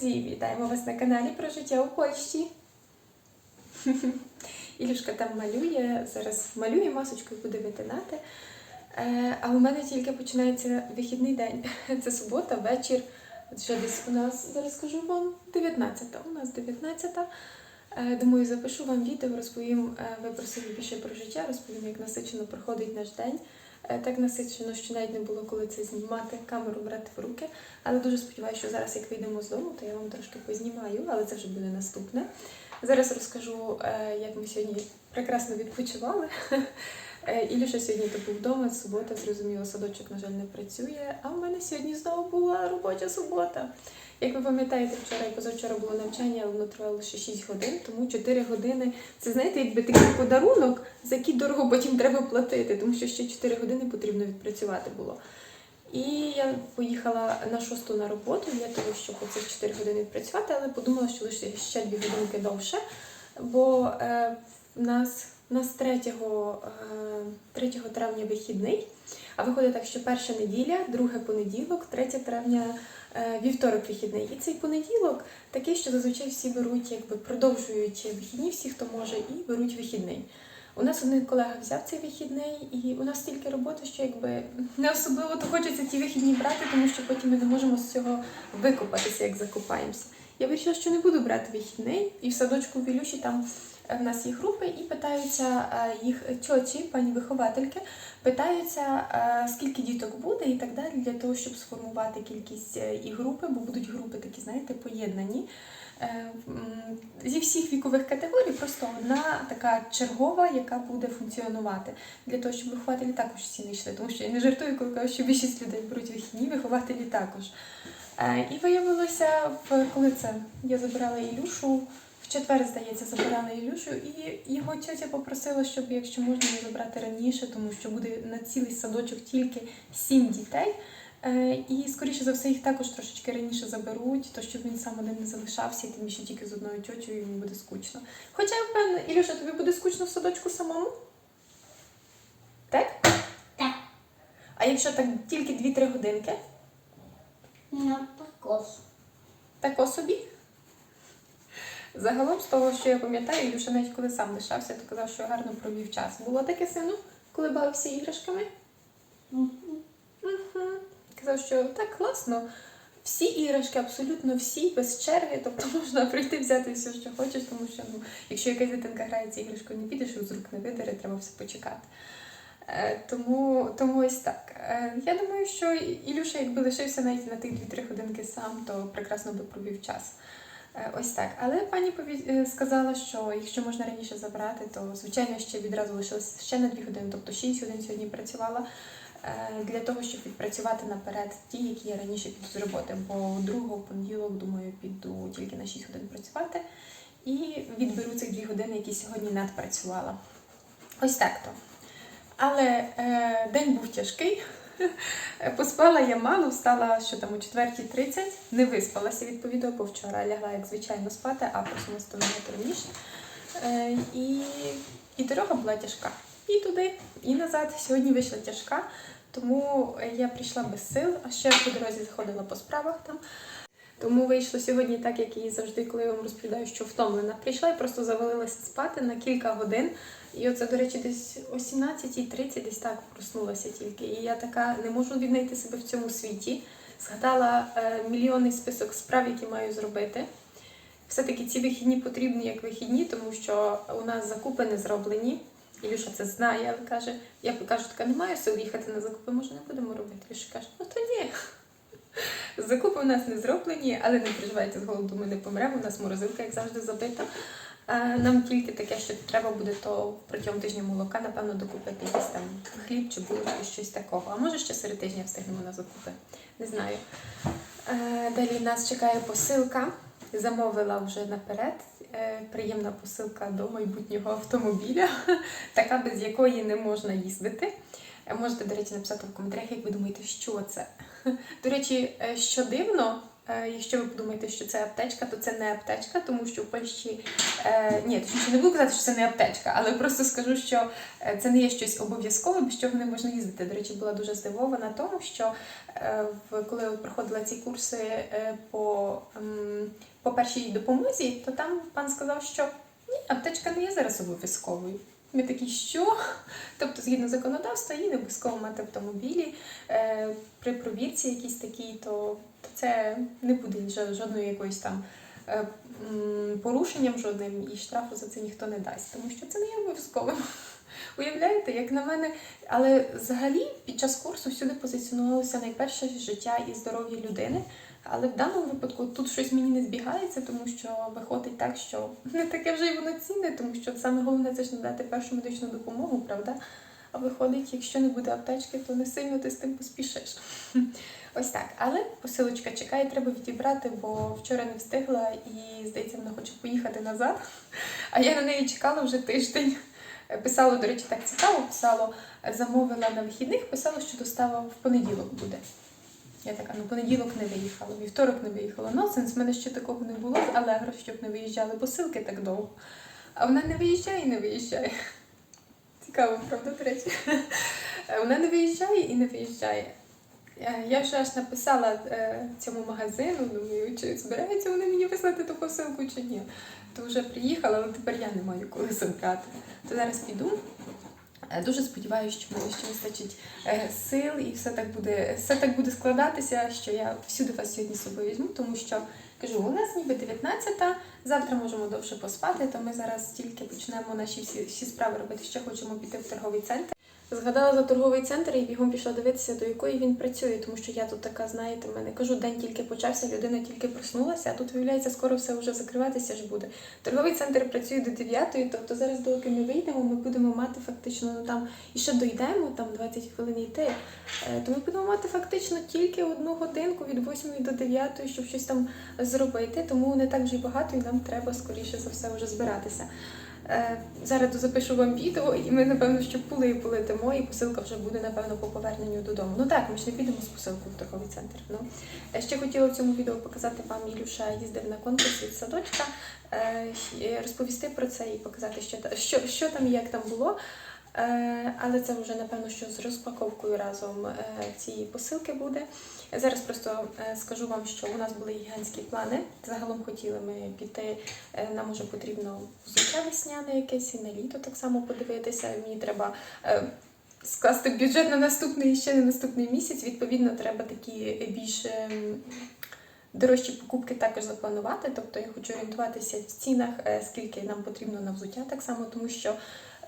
Друзі, вітаємо вас на каналі про життя у Польщі. Ілюшка там малює, зараз малює масочкою, буде витинати. Е, А у мене тільки починається вихідний день. Це субота, вечір. От Вже десь у нас, зараз скажу вам, 19-та. У нас 19. Е, Думаю, запишу вам відео, розповім, е, ви більше про життя, розповім, як насичено проходить наш день. Е, Так насичено, що навіть не було коли це знімати, камеру брати в руки. Але дуже сподіваюся, що зараз, як вийдемо з дому, то я вам трошки познімаю, але це вже буде наступне. Зараз розкажу, як ми сьогодні прекрасно відпочивали. Е, Ілюша сьогодні то був вдома, субота, зрозуміло, садочок, на жаль, не працює. А в мене сьогодні знову була робоча субота. Як ви пам'ятаєте, вчора і позавчора було навчання, але воно тривало лише 6 годин, тому 4 години це знаєте, якби такий подарунок, за який дорого потім треба платити, тому що ще 4 години потрібно відпрацювати було. І я поїхала на шосту на роботу для того, щоб оцих 4 години відпрацювати, але подумала, що лише ще 2 годинки довше, бо е, в нас, в нас 3, е, 3 травня вихідний, а виходить так, що перша неділя, друге понеділок, 3 травня е, вівторок вихідний. І цей понеділок такий, що зазвичай всі беруть, якби продовжують вихідні, всі, хто може, і беруть вихідний. У нас один колега взяв цей вихідний, і у нас стільки роботи, що якби не особливо то хочеться ті вихідні брати, тому що потім ми не можемо з цього викопатися, як закопаємося. Я вирішила, що не буду брати вихідний, і в садочку в Ілюші там е, в нас є групи, і питаються е, їх тьоті, пані виховательки, питаються, е, скільки діток буде і так далі, для того, щоб сформувати кількість і групи, бо будуть групи такі, знаєте, поєднані. Зі всіх вікових категорій просто одна така чергова, яка буде функціонувати для того, щоб вихователі також всі не йшли. Тому що я не жартую, коли кажу, що більшість людей беруть вихідні, вихователі також. Е, І виявилося, коли це я забирала Ілюшу, в четвер, здається, забирала Ілюшу, і його тьотя попросила, щоб якщо можна його забрати раніше, тому що буде на цілий садочок тільки сім дітей. Е, І скоріше за все їх також трошечки раніше заберуть, то щоб він сам один не залишався, і тим більше тільки з одною тьотю йому буде скучно. Хоча впевнена, Ілюша, тобі буде скучно в садочку самому? Так? Так. А якщо так тільки 2-3 годинки, На покос. тако собі? Загалом, з того, що я пам'ятаю, Ілюша навіть коли сам лишався, то казав, що гарно провів час. Було таке сину, коли бавився іграшками? Угу. Казав, що так класно. Всі іграшки, абсолютно всі, без черги, тобто можна прийти взяти все, що хочеш, тому що ну, якщо якась дитинка грається іграшкою, не підеш, з рук не видере, треба все почекати. Е, тому, тому ось так. Е, я думаю, що Ілюша, якби лишився навіть на тих 2-3 годинки сам, то прекрасно би провів час. Е, Ось так. Але пані сказала, що якщо можна раніше забрати, то звичайно ще відразу лишилося ще на 2 години, тобто 6 годин сьогодні працювала для того, щоб відпрацювати наперед ті, які я раніше піду з роботи. Бо другого понеділок, думаю, піду тільки на 6 годин працювати і відберу цих 2 години, які сьогодні надпрацювала. Ось так то. Але е, день був тяжкий. Поспала я мало, встала що там о 4.30, не виспалася відповідно, бо вчора лягла як звичайно спати, а проснулася то раніше. Е, і, і дорога була тяжка. І туди, і назад. Сьогодні вийшла тяжка, тому я прийшла без сил, а ще по дорозі заходила по справах там. Тому вийшло сьогодні так, як і завжди, коли я вам розповідаю, що втомлена. Прийшла і просто завалилася спати на кілька годин. І оце, до речі, десь о 17.30 десь так проснулася тільки. І я така не можу віднайти себе в цьому світі. Згадала е, мільйонний список справ, які маю зробити. Все-таки ці вихідні потрібні як вихідні, тому що у нас закупи не зроблені. Ілюша це знає, але каже, я кажу, така немає сил їхати на закупи, може не будемо робити. Ілюша каже, ну то ні. Закупи у нас не зроблені, але не переживайте з голоду, ми не помремо. У нас морозилка, як завжди, забита. Нам тільки таке, що треба буде, то протягом тижня молока, напевно, докупити якийсь там хліб чи булочки, щось такого. А може ще серед тижня встигнемо на закупи. Не знаю. Далі нас чекає посилка. Замовила вже наперед. Е, Приємна посилка до майбутнього автомобіля, така без якої не можна їздити. Е, Можете, до речі, написати в коментарях, як ви думаєте, що це. До речі, е, що дивно, Е, Якщо ви подумаєте, що це аптечка, то це не аптечка, тому що в Польщі е, ні, точніше не буду казати, що це не аптечка, але просто скажу, що це не є щось обов'язкове, без чого не можна їздити. До речі, була дуже здивована тому, що коли проходила ці курси по, по першій допомозі, то там пан сказав, що ні, аптечка не є зараз обов'язковою. Ми такі, що? Тобто, згідно законодавства, її не обов'язково мати автомобілі. Е, при провірці якійсь такій, то, це не буде жо- жодною якоюсь там е, порушенням жодним, і штрафу за це ніхто не дасть, тому що це не є обов'язковим. Уявляєте, як на мене, але взагалі під час курсу всюди позиціонувалося найперше життя і здоров'я людини. Але в даному випадку тут щось мені не збігається, тому що виходить так, що не таке вже й воно цінне, тому що саме головне це ж надати першу медичну допомогу, правда? А виходить, якщо не буде аптечки, то не сильно ти з тим поспішиш. Ось так. Але посилочка чекає, треба відібрати, бо вчора не встигла і, здається, вона хоче поїхати назад. А я на неї чекала вже тиждень. Писало, до речі, так цікаво, писало, замовила на вихідних, писало, що достава в понеділок буде. Я така, ну понеділок не виїхала, вівторок не виїхала. Нонсенс, в мене ще такого не було з Allegro, щоб не виїжджали посилки так довго. А вона не виїжджає і не виїжджає. Цікаво, правда, до речі. Вона не виїжджає і не виїжджає. Е, Я вже аж написала е, цьому магазину, думаю, чи збираються вони мені вислати ту посилку чи ні. То вже приїхала, але тепер я не маю коли забрати. То зараз піду. Е, Дуже сподіваюся, що мені ще вистачить е, сил і все так буде, все так буде складатися, що я всюди вас сьогодні з собою візьму, тому що кажу, у нас ніби 19-та, завтра можемо довше поспати, то ми зараз тільки почнемо наші всі, всі справи робити, ще хочемо піти в торговий центр. Згадала за торговий центр і бігом пішла дивитися, до якої він працює, тому що я тут така, знаєте, мене кажу, день тільки почався, людина тільки проснулася, а тут виявляється, скоро все вже закриватися ж буде. Торговий центр працює до 9, тобто зараз, доки ми вийдемо, ми будемо мати фактично ну там і ще дойдемо, там 20 хвилин йти. е, То ми будемо мати фактично тільки одну годинку від 8 до 9, щоб щось там зробити. Тому не так вже й багато, і нам треба скоріше за все вже збиратися. Е, Зараз запишу вам відео, і ми, напевно, що пули полетимо, і посилка вже буде, напевно, по поверненню додому. Ну так, ми ж не підемо з посилкою в торговий центр. Ну. Е, Ще хотіла в цьому відео показати вам, Ілюша їздив на конкурс від садочка, е, розповісти про це і показати, що, що, що там і як там було. Е, Але це вже, напевно, що з розпаковкою разом е, цієї посилки буде. Зараз просто е, скажу вам, що у нас були гігантські плани. Загалом хотіли ми піти Нам уже потрібно взуття весняне якесь і на літо так само подивитися. Мені треба скласти бюджет на наступний і ще на наступний місяць. Відповідно, треба такі більш ем, дорожчі покупки також запланувати. Тобто я хочу орієнтуватися в цінах, скільки нам потрібно на взуття так само, тому що.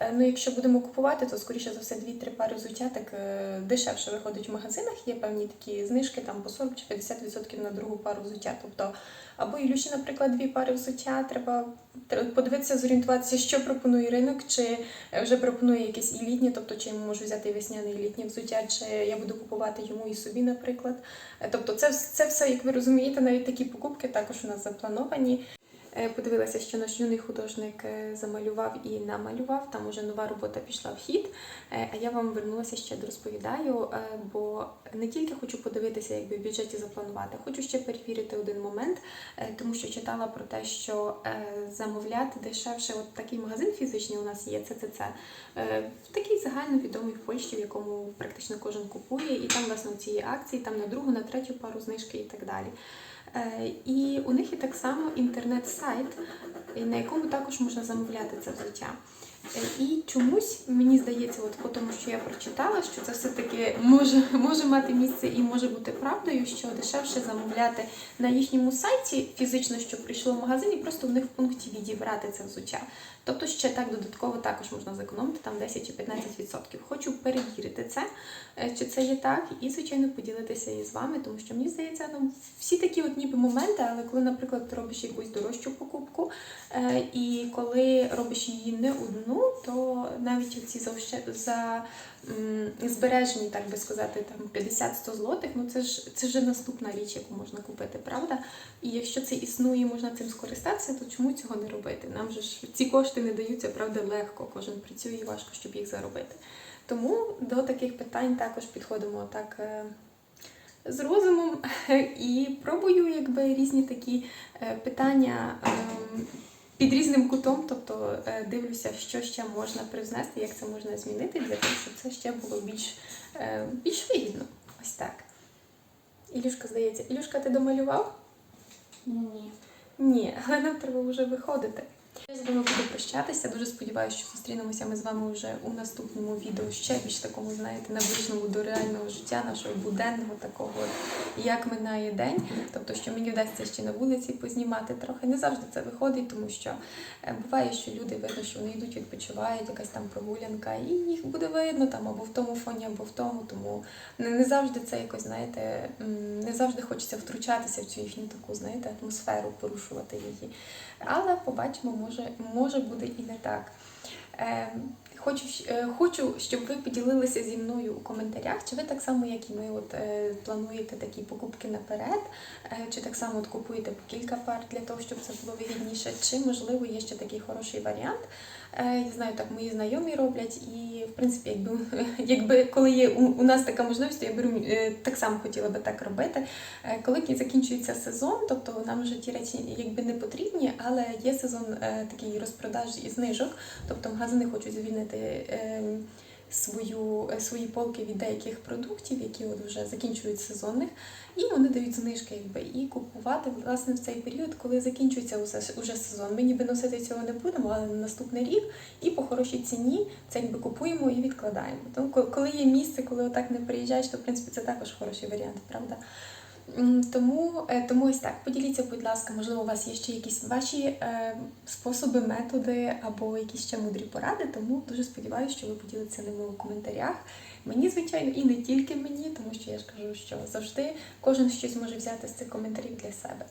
Е, Ну, якщо будемо купувати, то скоріше за все 2-3 пари взуття так е, дешевше виходить в магазинах. Є певні такі знижки там по 40 чи 50% на другу пару взуття. Тобто або Ілюші, наприклад, дві пари взуття. Треба подивитися, зорієнтуватися, що пропонує ринок, чи е, вже пропонує якесь і літнє, тобто чи йому можу взяти весняне і літнє взуття, чи я буду купувати йому і собі, наприклад. Тобто, це, це все, як ви розумієте, навіть такі покупки також у нас заплановані. Е, Подивилася, що наш юний художник е, замалював і намалював. Там уже нова робота пішла в хід. Е, А я вам вернулася ще розповідаю, е, бо не тільки хочу подивитися, якби в бюджеті запланувати, хочу ще перевірити один момент, тому що читала про те, що замовляти дешевше. От такий магазин фізичний у нас є ЦЦЦ. Такий загальновідомий в Польщі, в якому практично кожен купує, і там власне ці акції, там на другу, на третю пару знижки і так далі. І у них є так само інтернет-сайт, і на якому також можна замовляти це взуття. Е, І чомусь мені здається, от по тому, що я прочитала, що це все-таки може, може мати місце і може бути правдою, що дешевше замовляти на їхньому сайті фізично, що прийшло в магазин, і просто в них в пункті відібрати це взуття. Тобто ще так додатково також можна зекономити там 10 чи 15%. Хочу перевірити це, е, чи це є так, і звичайно поділитися із вами, тому що мені здається, там всі такі от ніби моменти, але коли, наприклад, ти робиш якусь дорожчу покупку, е, і коли робиш її не одну, то навіть ці за збережені, так би сказати, там 50-100 злотих, ну це ж це вже наступна річ, яку можна купити, правда? І якщо це існує, можна цим скористатися, то чому цього не робити? Нам же ж ці кошти не даються, правда, легко. Кожен працює і важко, щоб їх заробити. Тому до таких питань також підходимо так. е, з розумом і пробую якби різні такі е, питання ем, під різним кутом, тобто е, дивлюся, що ще можна привнести, як це можна змінити для того, щоб це ще було більш, е, більш вигідно. Ось так. Ілюшка, здається, Ілюшка, ти домалював? Ні. Ні, але нам треба вже виходити. Я з вами буду прощатися. Дуже сподіваюся, що зустрінемося ми з вами вже у наступному відео, ще більш такому, знаєте, наближеному до реального життя, нашого буденного такого, як минає день. Тобто, що мені вдасться ще на вулиці познімати трохи. Не завжди це виходить, тому що е, буває, що люди видно, що вони йдуть, відпочивають, якась там прогулянка, і їх буде видно там або в тому фоні, або в тому. Тому не, не завжди це якось, знаєте, не завжди хочеться втручатися в цю їхню таку, знаєте, атмосферу, порушувати її. Але побачимо, може, може буде і не так. Е, Хочу, е, хочу, щоб ви поділилися зі мною у коментарях, чи ви так само, як і ми, от, е, плануєте такі покупки наперед, е, чи так само от, купуєте по кілька пар для того, щоб це було вигідніше, чи можливо є ще такий хороший варіант. Е, Я знаю, так мої знайомі роблять, і в принципі, якби, якби коли є у, у нас така можливість, то я беру е, так само хотіла би так робити. Е, Коли закінчується сезон, тобто нам вже ті речі якби не потрібні, але є сезон такий розпродаж і знижок, тобто магазини хочуть звільнити е, свою, е, свої полки від деяких продуктів, які от вже закінчують сезонних, і вони дають знижки, якби і купувати власне в цей період, коли закінчується уже, уже сезон. Ми ніби носити цього не будемо, але на наступний рік і по хорошій ціні це якби купуємо і відкладаємо. Тому коли є місце, коли отак не приїжджаєш, то в принципі це також хороший варіант, правда? Тому, е, тому ось так. Поділіться, будь ласка, можливо, у вас є ще якісь ваші е, способи, методи або якісь ще мудрі поради. Тому дуже сподіваюся, що ви поділитеся ними у коментарях. Мені, звичайно, і не тільки мені, тому що я ж кажу, що завжди кожен щось може взяти з цих коментарів для себе.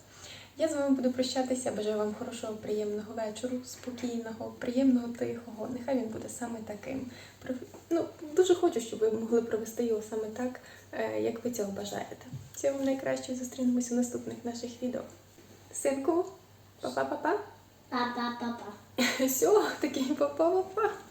Я з вами буду прощатися. Бажаю вам хорошого, приємного вечору, спокійного, приємного, тихого. Нехай він буде саме таким. Ну, дуже хочу, щоб ви могли провести його саме так, е, як ви цього бажаєте. Всього найкраще зустрінемося у наступних наших відео. Синку, па-па-па-па. Папа, папа. Все, такий па-па-па-па.